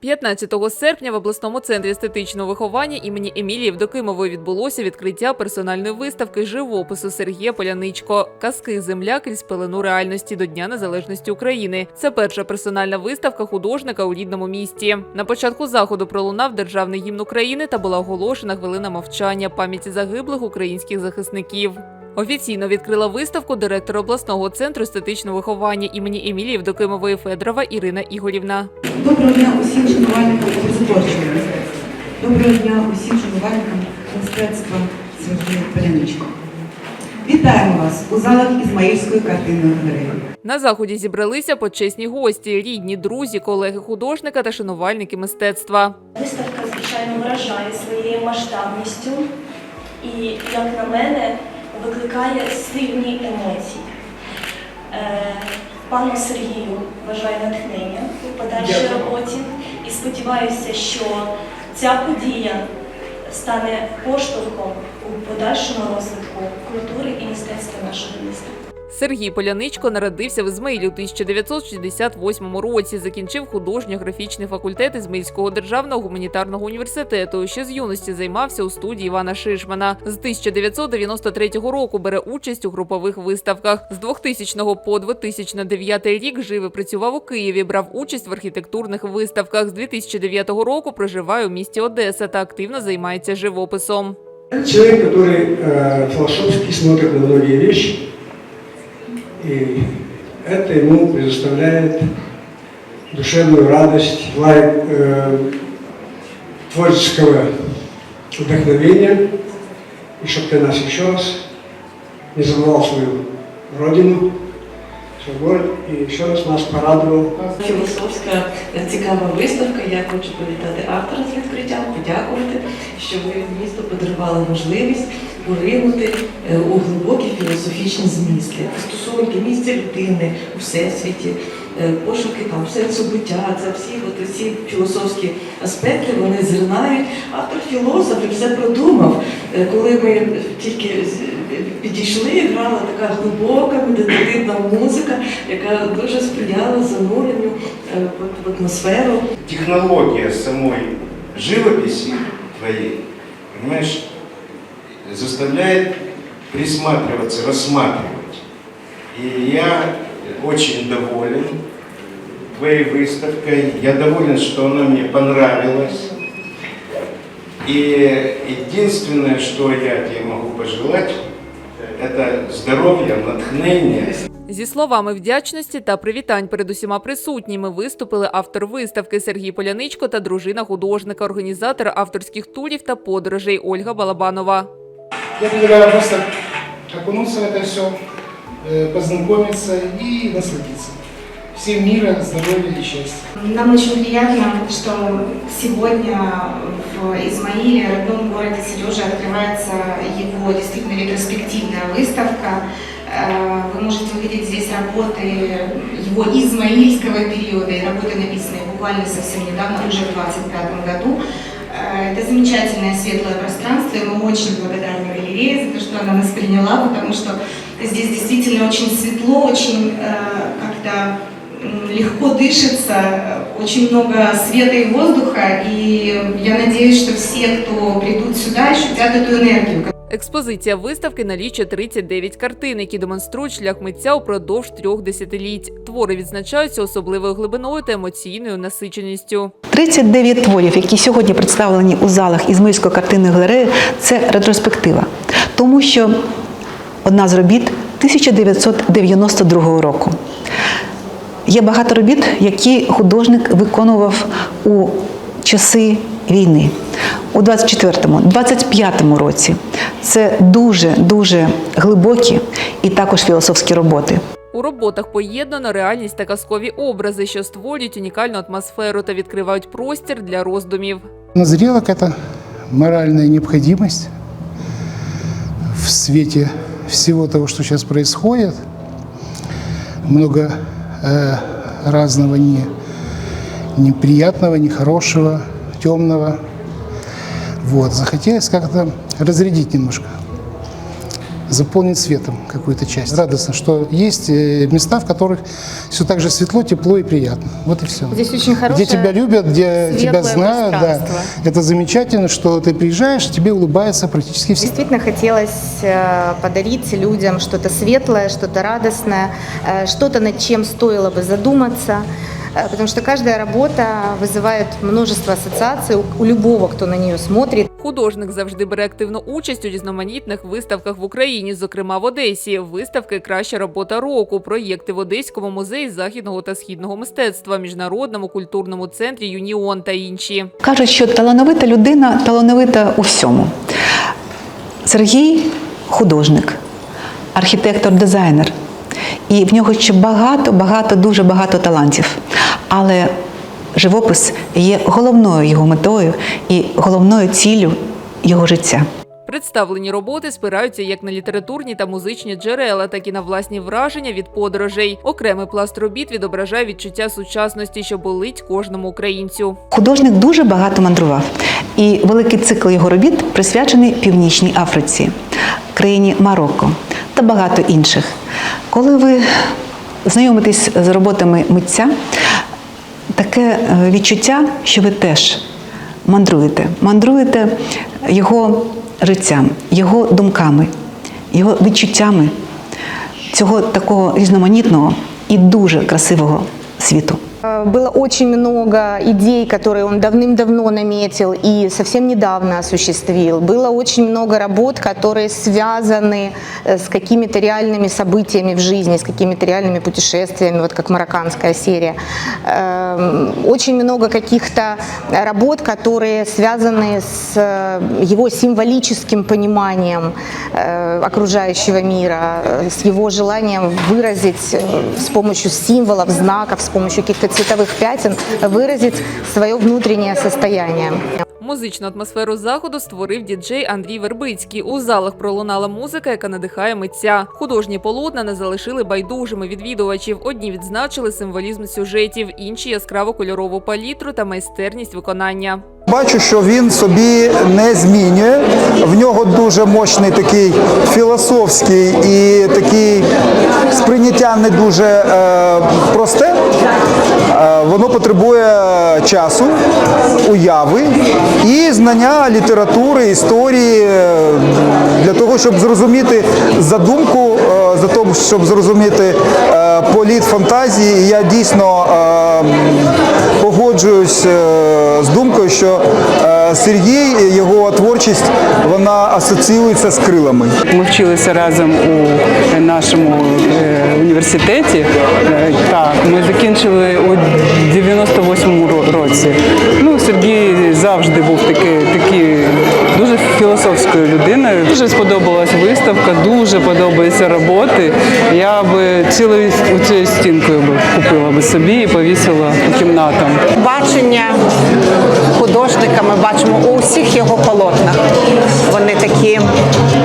15 серпня в обласному центрі естетичного виховання імені Емілії Євдокимової відбулося відкриття персональної виставки живопису Сергія Поляничко Казки земля крізь пелену реальності до Дня Незалежності України. Це перша персональна виставка художника у рідному місті. На початку заходу пролунав державний гімн України та була оголошена хвилина мовчання пам'яті загиблих українських захисників. Офіційно відкрила виставку директор обласного центру естетичного виховання імені Емілії Євдокимової Федорова Ірина Ігорівна. Доброго дня усім шанувальникам мистецтва. Доброго дня усім шанувальникам мистецтва Сергія Поляничка. Вітаємо вас у залах Ізмаїльської картинної галереї. На заході зібралися почесні гості, рідні, друзі, колеги художника та шанувальники мистецтва. Виставка, звичайно, вражає своєю масштабністю і, як на мене, викликає сильні емоції. Е, Пану Сергію бажаю натхнення у подальшій роботі і сподіваюся, що ця подія стане поштовхом у подальшому розвитку культури і мистецтва нашого міста. Сергій Поляничко народився в Ізмаїлі у 1968 році. Закінчив художньо-графічний факультет Ізмаїльського державного гуманітарного університету. Ще з юності займався у студії Івана Шишмана. З 1993 року бере участь у групових виставках. З 2000 по 2009 рік жив і працював у Києві. Брав участь в архітектурних виставках. З 2009 року проживає у місті Одеса та активно займається живописом. Человек, который э, философски смотрит на многие вещи, и это ему предоставляет душевную радость, лайк э, творческого вдохновения, и чтобы ты нас еще раз не забывал свою родину, город, и еще раз нас порадовал Філософська цікава виставка. Я хочу привітати автора з відкриттям, подякувати, що ви місту подарували можливість поринути е, у глибокі філософічні змісли, стосунки місця людини у всесвіті, е, пошуки там сенсу буття. Це всі от ці філософські аспекти вони зринають. Автор філософ і все продумав. Е, Коли ми тільки підійшли, грала така глибока медитативна музика, яка дуже сприяла зануренню в- атмосферу. технология самой живописи твоей, понимаешь, заставляет присматриваться, рассматривать. И я очень доволен твоей выставкой. Я доволен, что она мне понравилась. И единственное, что я тебе могу пожелать, это здоров'я, натхнення. Зі словами вдячності та привітань перед усіма присутніми виступили автор виставки Сергій Поляничко та дружина художника, організатор авторських турів та подорожей Ольга Балабанова. Я предлагаю просто окунутися в це все, познайомитися і насладиться. Всем мира, здоровья и счастья. Нам очень приятно, что сегодня в Измаиле, родном городе Сережи, открывается его действительно ретроспективная выставка. Э, Вы можете увидеть здесь работы его измаильского периода и работы, написанные буквально совсем недавно, уже в 2025 году. Э, Это замечательное светлое пространство, и мы очень благодарны галерее за то, что она нас приняла, потому что здесь действительно очень светло, очень э, как-то легко дышится, э, очень много света и воздуха, и я надеюсь, что все, кто придут сюда, ощутят эту энергию, Експозиція виставки налічує 39 картин, які демонструють шлях митця упродовж трьох десятиліть. Твори відзначаються особливою глибиною та емоційною насиченістю. 39 творів, які сьогодні представлені у залах Ізмаїльської картинної галереї, це ретроспектива. Тому що одна з робіт 1992 року. Є багато робіт, які художник виконував у часи війни. У 24-му, 25-му році це дуже дуже глибокі і також філософські роботи. У роботах поєднано реальність та казкові образи, що створюють унікальну атмосферу та відкривають простір для роздумів. Назрела какая-то моральная необходимость в свете всего того, что сейчас происходит. Много э, разного не, неприятного, нехорошего, темного. Вот, захотелось как-то разрядить немножко заполнить светом какую-то часть. Радостно, что есть э, места, в которых все так же светло, тепло и приятно. Вот и все. Здесь очень хорошее Где тебя любят, где тебя знают, да. Это замечательно, что ты приезжаешь, тебе улыбаются практически все. Действительно хотелось э, подарить людям что-то светлое, что-то радостное, э, что-то над чем стоило бы задуматься, потому что каждая работа вызывает множество ассоциаций у любого, кто на нее смотрит. Художник завжди бере активну участь у різноманітних виставках в Україні, зокрема в Одесі. Виставки Краща робота року, проєкти в Одеському музеї західного та східного мистецтва, міжнародному культурному центрі Юніон та інші. Кажуть, що талановита людина талановита у всьому. Сергій художник, архітектор-дизайнер. І в нього ще багато, багато, дуже багато талантів. Але живопис є головною його метою і головною ціллю його життя. Представлені роботи спираються як на літературні та музичні джерела, так і на власні враження від подорожей. Окремий пласт робіт відображає відчуття сучасності, що болить кожному українцю. Художник дуже багато мандрував, і великий цикл його робіт присвячений Північній Африці, країні Марокко та багато інших. Коли ви знайомитесь з роботами митця, таке е, відчуття, що ви теж мандруєте, мандруєте його життям, його думками, його відчуттями цього такого різноманітного і дуже красивого світу. Э, Было очень много идей, которые он давным-давно наметил и совсем недавно осуществил. Было очень много работ, которые связаны э, с какими-то реальными событиями в жизни, с какими-то реальными путешествиями, вот как марокканская серия. Эм, Очень много каких-то работ, которые связаны с э, его символическим пониманием окружающего мира, с его желанием выразить с помощью символов, знаков, с помощью каких-то цветовых пятен, выразить свое внутреннее состояние. Музичну атмосферу заходу створив діджей Андрій Вербицький. У залах пролунала музика, яка надихає митця. Художні полотна не залишили байдужими відвідувачів. Одні відзначили символізм сюжетів, інші яскраво кольорову палітру та майстерність виконання. Бачу, що він собі не змінює. В нього дуже мощний такий філософський і такий сприйняття не дуже е, просте. Е, воно потребує часу, уяви і знання літератури, історії е, для того, щоб зрозуміти задумку, е, за тому, щоб зрозуміти політ фантазії. Я дійсно погоджуюсь з думкою, що Сергій, його творчість, вона асоціюється з крилами. Ми вчилися разом у нашому е, університеті. Е, Так, ми закінчили у 98-му році. Ну, Сергій завжди був такий, такий дуже філософською людиною. Дуже сподобалась виставка, дуже подобаються роботи. Я би цілою цією стінкою купила би собі і повісила по кімнатам. бачення художника ми бачимо у всіх його полотнах. Вони такі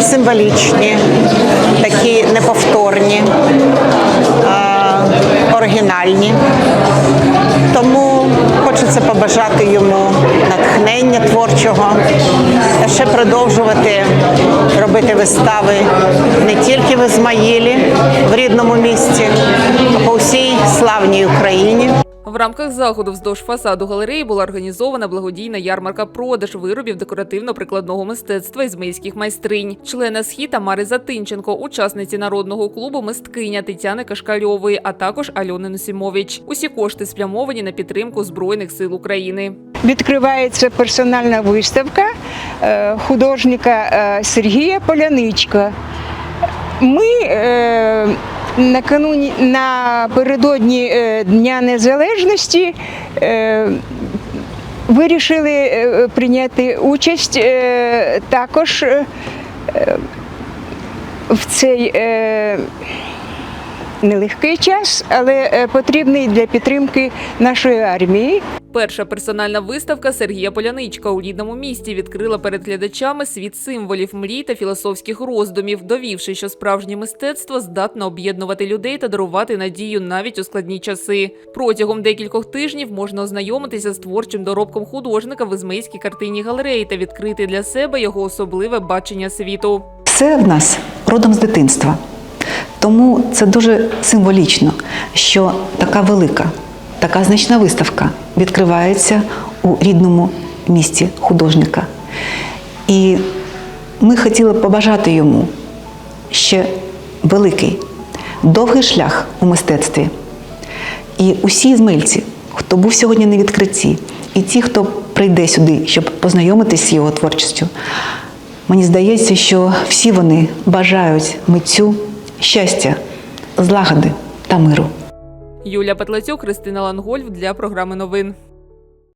символічні, такі неповторні, оригінальні. Тому хочеться побажати йому натхнення творчого, та ще продовжувати робити вистави не тільки в Ізмаїлі, в рідному місті, а по всій славній Україні. В рамках заходу вздовж фасаду галереї була організована благодійна ярмарка продаж виробів декоративно-прикладного мистецтва ізмейських майстринь. Члена схід Тамари Затинченко, учасниці народного клубу мисткиня Тетяни Кашкальової, а також Альони Носімович. Усі кошти спрямовані на підтримку збройних сил України. відкривається персональна виставка е, художника е, Сергія Поляничка. Ми е, накануні напередодні е, Дня Незалежності е, вирішили е, прийняти участь також в цей нелегкий час, але потрібний для підтримки нашої армії. Перша персональна виставка Сергія Поляничка у рідному місті відкрила перед глядачами світ символів, мрій та філософських роздумів, довівши, що справжнє мистецтво здатне об'єднувати людей та дарувати надію навіть у складні часи. Протягом декількох тижнів можна ознайомитися з творчим доробком художника в Ізмейській картинній галереї та відкрити для себе його особливе бачення світу. все в нас родом з дитинства. Тому це дуже символічно, що така велика, така значна виставка відкривається у рідному місті художника. І ми хотіли б побажати йому ще великий, довгий шлях у мистецтві. І усі ізмельці, хто був сьогодні на відкритті, і ті, хто прийде сюди, щоб познайомитися з його творчістю, мені здається, що всі вони бажають митцю щастя, злагоди та миру. Юлія Петлецюк, Христина Лангольф для програми новин.